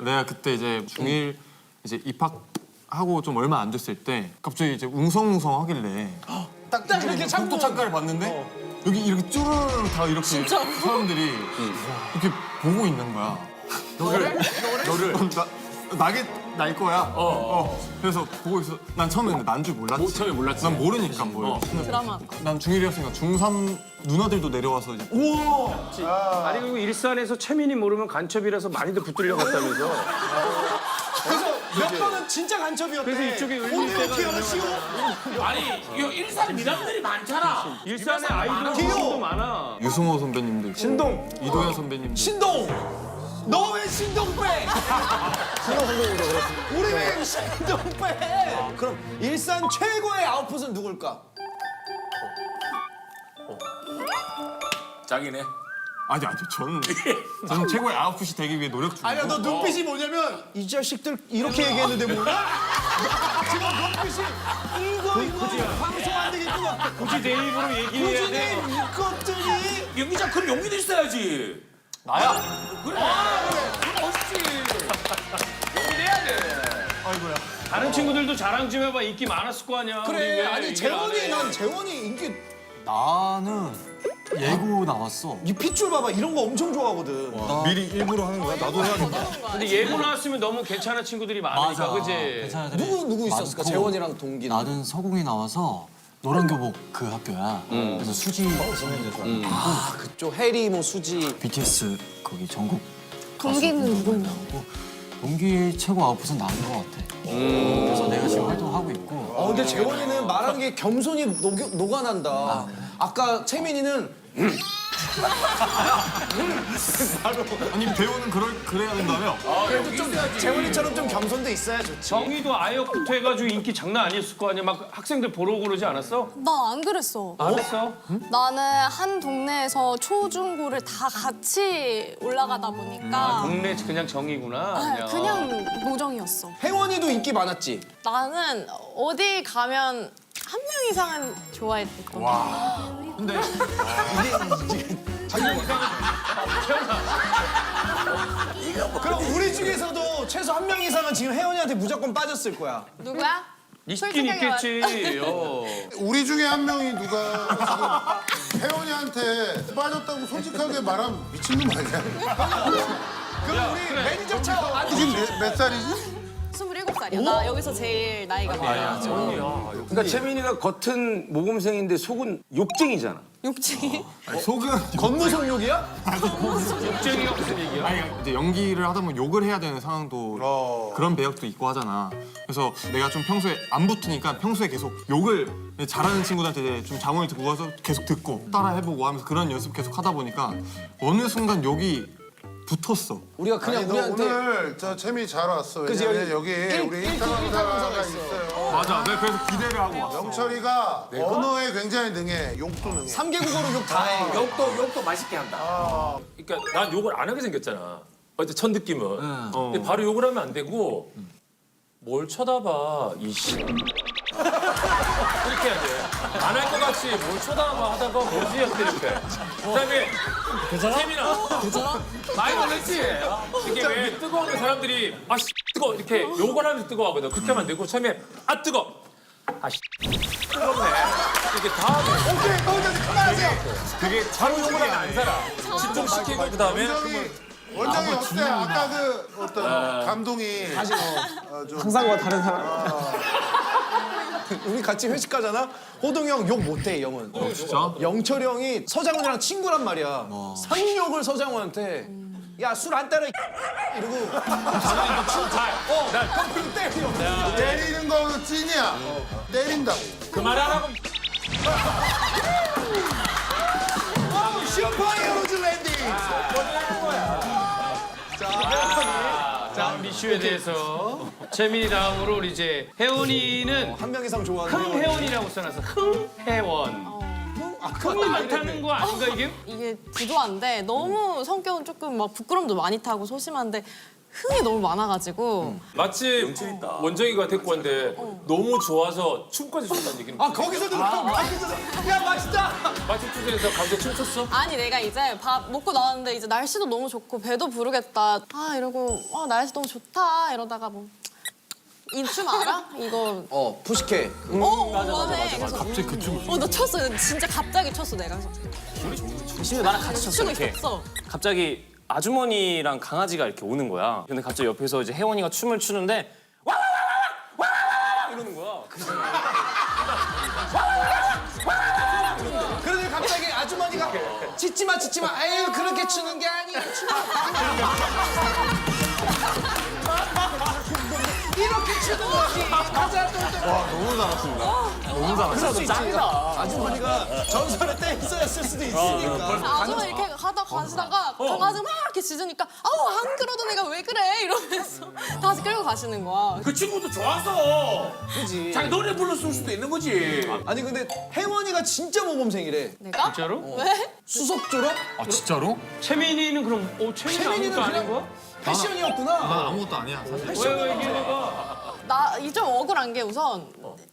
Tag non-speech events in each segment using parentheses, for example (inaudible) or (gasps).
내가 그때 이제 중1 이제 입학하고 좀 얼마 안 됐을 때 갑자기 이제 웅성웅성 하길래 (gasps) 딱 이렇게 복도 창가를 봤는데 여기 이렇게 쭈르르 다 이렇게 사람들이 이렇게 보고 있는 거야. 너를? (laughs) 너를? 나 나게 날 거야. 어. 그래서 보고 있어. 난 처음에는 난줄 몰랐지. 뭐, 처음에 몰랐지. 난 모르니까 뭘. 드라마. 난 중1이었으니까 중3 누나들도 내려와서 이제 아니 그리고 일산에서 최민이 모르면 간첩이라서 많이들 붙들려 갔다면서. 그래서 몇 번은 진짜 간첩이었대. 그래서 이쪽에 때가 어떻게 하시오? 아니 이거 일산 미남들이 많잖아. 일산에 아이돌 귀여워. 신도 많아. 유승호 선배님들, 신동, 이도현 선배님들. 신동. 너 왜 신동 빼? 신동 선배님도 그렇습니다. 우리 왜 신동 빼? 그럼 일산 최고의 아웃풋은 누굴까? 짱이네. 아니 아니 저는 저는 최고의 아웃풋이 되기 위해 노력 중이고. 아니야 너 눈빛이 뭐냐면 이 자식들 이렇게 얘기했는데 몰라? 지금 눈빛이 이거 이거 방송 안 되겠구나. 굳이 내 입으로 얘기해야 꾸준히 돼. 이것들이 연기자 그럼 용기도 있어야지. 나야? 그 친구들도 자랑 좀 해봐. 인기 많았을 거 아니야. 우리 그래 왜 아니 얘기를 안 재원이 해? 난 재원이 인기 나는 예고 나왔어. 이 핏줄 봐봐 이런 거 엄청 좋아하거든. 미리 일부러 하는 거야? 나도 해야겠다. 근데 예고 나왔으면 너무 괜찮은 친구들이 많으니까 그지. 괜찮은 애들이 누구 누구 있었을까? 많고 재원이랑 동기. 나는 서공이 나와서 노란 교복 그 학교야. 그래서 수지 아 그쪽 해리 뭐 수지. BTS 거기 전국 동기는 누구냐? 동기 최고 아웃풋은 나인 것 같아. 그래서 내가 지금 활동하고 있고 어 근데 재원이는 말하는 게 겸손이 녹, 녹아난다. 아까 채민이는 아니 배우는 그럴 그래야 된다며? 그래도 좀 재원이처럼 좀 겸손도 있어야 좋지. 정희도 아역부터 해가지고 인기 장난 아니었을 거 아니야. 막 학생들 보러 오고 그러지 않았어? 나 안 그랬어. 안 했어? 나는 한 동네에서 초중고를 다 같이 올라가다 보니까 동네 그냥 정이구나. 아, 그냥 노정이었어. 혜원이도 인기 많았지. 나는 어디 가면 한 명 이상은 좋아했거든. 근데 그럼 우리 중에서도 최소 한 명 이상은 지금 혜원이한테 무조건 빠졌을 거야. 누구야? 있긴 솔직하게 있겠지. 어. 우리 중에 한 명이 누가 지금 혜원이한테 빠졌다고 솔직하게 말하면 미친놈 아니야? 그럼 우리 매니저 차 안- 지금 몇, 몇 살이지? 27살이야. 나 여기서 제일 나이가 많아. 그러니까 채민이가 겉은 모범생인데 속은 욕쟁이잖아. 욕쟁이. (laughs) 속은 건무성 욕이야? 욕쟁이가 무슨 얘기야? 아니 이제 연기를 하다 보면 욕을 해야 되는 상황도 어. 그런 배역도 있고 하잖아. 그래서 내가 좀 평소에 안 붙으니까 평소에 계속 욕을 잘하는 친구들한테 이제 좀 자문을 듣고 가서 계속 듣고 따라 해보고 하면서 그런 연습 계속 하다 보니까 어느 순간 욕이 붙었어. 우리가 그냥 아니 너 우리한테 오늘 저 채미 잘 왔어. 그치, 왜냐면 여기 여기 일- 우리 일- 일타 강사가 강사가 있어. 있어요. 맞아. 내가 그래서 기대를 하고 왔어. 영철이가 언어에 굉장히 능해. 욕도 능해. 3개국어로 욕 다 해. 욕도 욕도 맛있게 한다. 그러니까 난 욕을 안 하게 생겼잖아. 어때 첫 느낌은. 근데 바로 욕을 하면 안 되고 뭘 쳐다봐 이씨. 이렇게 해야 돼. 안 할 것 같이 뭘 쳐다봐 하다가 뭐지 이렇게 이렇게. 그다음에 세민아. 괜찮아? 많이 놀랬지. 이게 왜 뜨거우면 사람들이 아 씨, 뜨거 이렇게 욕을 하면서 뜨거워하거든. 그렇게 하면 안 되고 처음에 아 뜨거. 아 씨 뜨겁네. 이렇게 다음에 오케이, 거기까지 그만하세요. 그게 바로 욕을 하면 안 살아. 집중시키고 그다음에 원장이 원장이 어때? 아까 그 어떤 감동이 다시 항상과 다른 사람. (laughs) 우리 같이 회식 가잖아. 호동 형 욕 못해, 이 형은. 진짜? 영철이 형이 서장훈이랑 친구란 말이야. 상욕을 서장훈한테. 야, 술 안 따라, 이 (laughs) 이러고. 어, 형 그럼 때려. 때리는 거는 찐이야. 때린다고. 그만하라고. (laughs) 이슈에 대해서 재민이 다음으로 우리 이제 혜원이는 한 명 이상 좋아하는 흥혜원이라고 써놨어. 흥혜원. 아, 흥이 많다는 거 아닌가 이게? 이게 부도한데 너무 성격은 조금 막 부끄럼도 많이 타고 소심한데 흥이 너무 많아가지고 마침 원정이가 데리고 왔는데 너무 좋아서 춤까지 췄다는 얘기는. 아 거기서 들어. 거기서 들어. 야 맛있다. 투전에서 감자 춤췄어? 아니 내가 이제 밥 먹고 나왔는데 이제 날씨도 너무 좋고 배도 부르겠다 아 이러고 아 날씨 너무 좋다 이러다가 뭐 이 춤 알아? 이거 어 푸시케. 어 맞아 맞아 맞아 그래서 갑자기 그 춤을 어나 췄어 진짜 갑자기 췄어 내가 그래서 심지어 나랑 같이 쳤어 추고 이렇게. 있었어 갑자기 아주머니랑 강아지가 이렇게 오는 거야. 근데 갑자기 옆에서 이제 혜원이가 춤을 추는데 와와와와와와 이러는 거야. 짖지마 짖지마. 아유 그렇게 추는 게 아니야 이렇 와 너무 잘하신다 너무 잘하신다 짱이다 아주머니가 전설의 댄서였을 수도 있으니까 아줌마 이렇게 가다 가시다가 강아지가 막 이렇게 짖으니까 아우 안 그러던 애가 왜 그래 이러면서 (laughs) 다시 끌고 가시는 거야 그 친구도 좋아서 그지 자기 노래 불렀을 수도 있는 거지. 아니 근데 혜원이가 진짜 모범생이래 내가? 진짜로? 왜? 수석 졸업? 아 진짜로? 채민이는 그럼 어 채민이 채민이는 아무것도 아닌 그냥 거야? 패션이었구나 난 아무것도 아니야 사실. 왜 얘기해봐. 나 이 좀 억울한 게 우선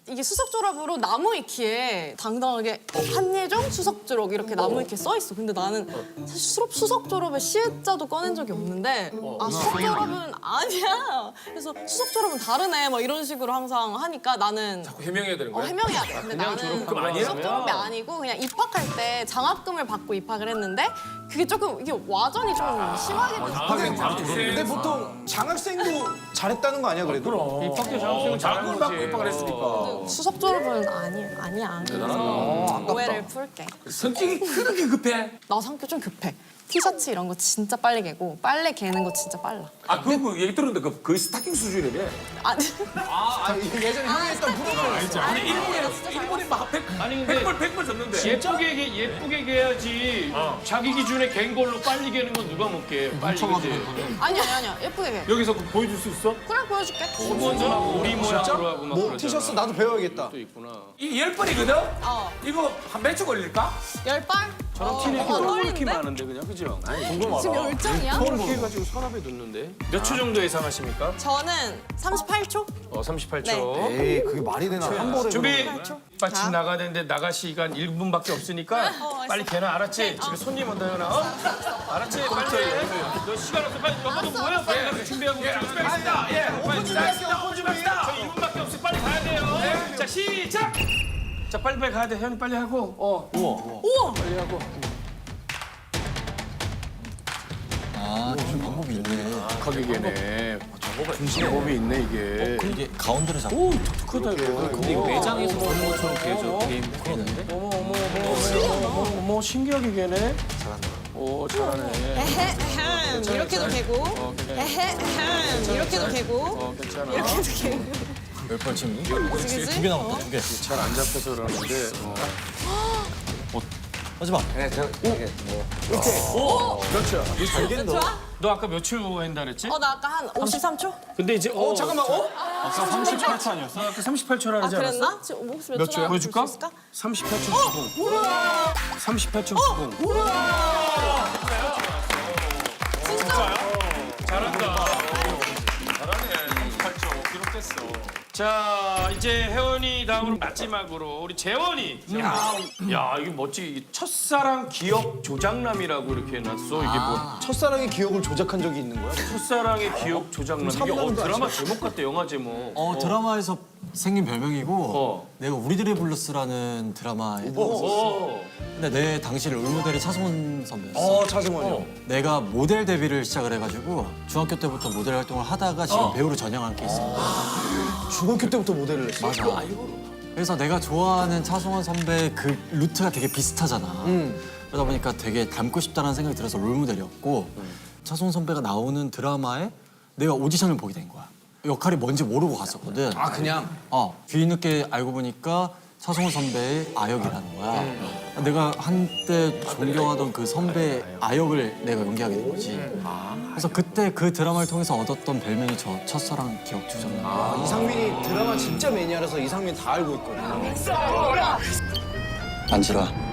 이게 수석 졸업으로 나무 위키에 당당하게 한예종 수석 졸업 이렇게 나무 위키에 써 있어. 근데 나는 사실 수석, 수석 졸업에 시자도 꺼낸 적이 없는데 아 수석 졸업은 아니야. 그래서 수석 졸업은 다르네 막 이런 식으로 항상 하니까 나는 해명해야 되는 어, 거야? 해명해야 돼. 근데 나는 그럼 아니야? 수석 졸업이 아니고 그냥 입학할 때 장학금을 받고 입학을 했는데 그게 조금 이게 와전이 좀 심하게 됐어. 근데 보통 장학생도 잘했다는 거 아니야 그래도? 입학 때 장학생은 잘하는 자극을 거지. 받고 입학을 했으니까. 수석 졸업은 아니 아니야. 그래서 오해를 풀게. 성격이 그렇게 급해. 나 성격 좀 급해. 티셔츠 이런 거 진짜 빨리 개고 빨래 개는 거 진짜 빨라. 아, 그, 그 얘기 들었는데 그 거의 스타킹 수준이래. 아니 아 예전에 형이 했던 프로그램 아니, 일본에, 일본에 막 백, 아니, 근데- 백벌, 백벌 줬는데. 예쁘게 개, 예쁘게 개야지. 자기 기준에 갠 걸로 빨리 개는 건 누가 못 개? 빨리 그지. 아니야 아니야 예쁘게 개. 여기서 그 보여줄 수 있어? 그래 보여줄게. 수건전하고 오리 모양으로 하고 막 뭐 그러잖아. 티셔츠 나도 배워야겠다 또 있구나. 이열 벌이거든? 어 이거 한 몇 주 걸릴까? 열 발? 이렇게 어, 이렇게 떨리는데? 많은데 그냥 그죠? 지금 열정이야? 이렇게 해가지고 서랍에 넣는데. 몇 초 정도 예상하십니까? 저는 38초? 어 38초. 에이 그게 말이 되나 한 번에 준비. 자. 나가야 되는데 나갈 시간 1분밖에 없으니까 어, 빨리. 개나 알았지? 네, 어. 집에 손님 온다 현아 어? 알았지? 빨리 해. 너 시간 없어 빨리 너도 뭐야? 빨리 가서 준비하고 예, 준비하겠습니다. 예, 오픈 준비할게요, 오픈 준비. 저 2분밖에 없어 빨리 가야 돼요 자 시작! 자 빨리 빨리 가야 돼. 현이 빨리 하고. 어. 우와! 빨리 하고. 아, 좀 방법이 있네. 독하게 개네. 방법이 있네 이게. 이게 가운데를 잡고. 크다 이거. 근데 이거 매장에서 보는 것처럼 개죠. 개인데? 어머 어머 어머 어머. 어머 어머 신기하게 개네. 잘한다. 오 잘하네. 에헤 이렇게도 어 괜찮아 에헤 이렇게도 개고. 어 괜찮아 이렇게도 개고 (laughs) 열발 지금 두개 남았다 두 개. 어? 잘안 잡혀서 그러는데 어. 어 마지막. 네, 저, 오! 네, 뭐. 이렇게. 어. 오! 그렇죠. 몇 개인데? 너 아까 며칠 한다 그랬지? 어, 나 아까 한 53초? 근데 이제 어, 어 잠깐만. 어? 아까 38초 아니었어? 아까 38초라 그러지 아, 않았어? 지금 뭐 목숨 몇, 몇 초야? 보여줄까? 38초 90. 38초 90. 자 이제 혜원이 다음으로 마지막으로 우리 재원이. 야, 야 이게 멋지? 첫사랑 기억 조작남이라고 이렇게 해놨어. 이게 뭐 첫사랑의 기억을 조작한 적이 있는 거야? 첫사랑의 기억 조작남. 이게 어, 드라마 제목 같다 영화 제목. 어, 드라마에서 생긴 별명이고, 어. 내가 우리들의 블루스라는 드라마에 어. 근데 내 당시 롤모델이 차승원 선배였어. 어 차승원이요. 내가 모델 데뷔를 시작을 해가지고 중학교 때부터 모델 활동을 하다가 지금 배우로 전향한 케이스인데 중학교 때부터 모델을 했어 맞아. 그래서 내가 좋아하는 차승원 선배 그 루트가 되게 비슷하잖아. 그러다 보니까 되게 닮고 싶다는 생각이 들어서 롤모델이었고 차승원 선배가 나오는 드라마에 내가 오디션을 보게 된 거야. 역할이 뭔지 모르고 갔었거든. 아 그냥? 어, 뒤늦게 알고 보니까 차승원 선배의 아역이라는 거야. 내가 한때 존경하던 그 선배 아역을 내가 연기하게 된 거지. 그래서 그때 그 드라마를 통해서 얻었던 별명이 저 첫사랑 기억 조작남. 아, 이상민이 드라마 진짜 매니아라서 이상민 다 알고 있거든 앉으라.